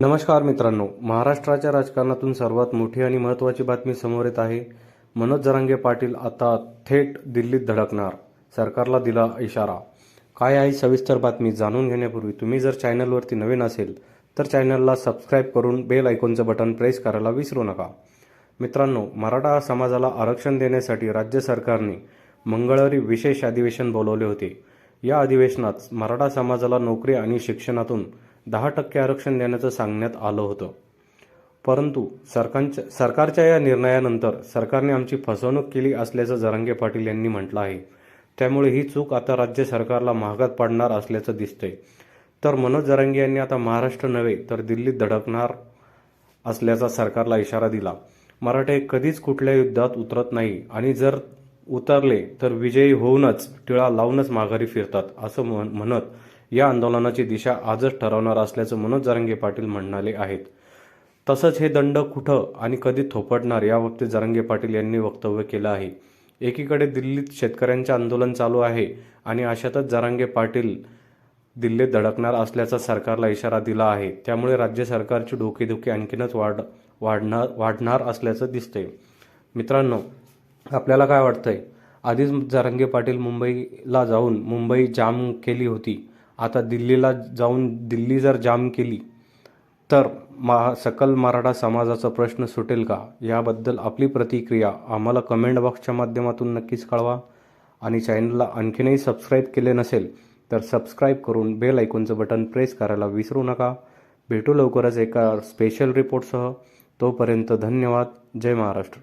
नमस्कार मित्रांनो महाराष्ट्राच्या राजकारणातून सर्वात मोठी आणि महत्त्वाची बातमी समोर येत आहे. मनोज जरांगे पाटील आता थेट दिल्लीत धडकणार सरकारला दिला इशारा. काय आहे सविस्तर बातमी जाणून घेण्यापूर्वी तुम्ही जर चॅनलवरती नवीन असेल तर चॅनलला सबस्क्राईब करून बेल आयकॉनचं बटन प्रेस करायला विसरू नका. मित्रांनो मराठा समाजाला आरक्षण देण्यासाठी राज्य सरकारने मंगळवारी विशेष अधिवेशन बोलवले होते. या अधिवेशनात मराठा समाजाला नोकरी आणि शिक्षणातून दहा टक्के आरक्षण देण्याचं सांगण्यात आलं होतं. परंतु सरकारच्या सरकारच्या या निर्णयानंतर सरकारने आमची फसवणूक केली असल्याचं जरांगे पाटील यांनी म्हटलं आहे. त्यामुळे ही चूक आता राज्य सरकारला महागात पडणार असल्याचं दिसतंय. तर मनोज जरांगे यांनी आता महाराष्ट्र नव्हे तर दिल्लीत धडकणार असल्याचा सरकारला इशारा दिला. मराठे कधीच कुठल्या युद्धात उतरत नाही आणि जर उतरले तर विजयी होऊनच टिळा लावूनच माघारी फिरतात असं म्हण- म्हणत या आंदोलनाची दिशा आजच ठरवणार असल्याचं मनोज जरांगे पाटील म्हणाले आहेत. तसंच हे दंड कुठं आणि कधी थोपटणार याबाबतीत जरांगे पाटील यांनी वक्तव्य केलं आहे. एकीकडे दिल्लीत शेतकऱ्यांचे आंदोलन चालू आहे आणि अशातच जरांगे पाटील दिल्लीत धडकणार असल्याचा सरकारला इशारा दिला आहे. त्यामुळे राज्य सरकारची डोकेदुखी आणखीनच वाढ वाढणार वाढणार असल्याचं दिसते मित्रांनो आपल्याला काय वाटतं आहे आधीच जरांगे पाटील मुंबईला जाऊन मुंबई जाम केली होती. आता दिल्लीला जाऊन दिल्ली जर जाम केली तर मा सकल मराठा समाजाचा प्रश्न सुटेल का? याबद्दल आपली प्रतिक्रिया आम्हाला कमेंट बॉक्सच्या माध्यमातून नक्कीच कळवा. आणि चॅनलला आणखीनही सबस्क्राईब केले नसेल तर सबस्क्राईब करून बेल ऐकूनचं बटन प्रेस करायला विसरू नका. भेटू लवकरच एका स्पेशल रिपोर्टसह तोपर्यंत धन्यवाद. जय महाराष्ट्र.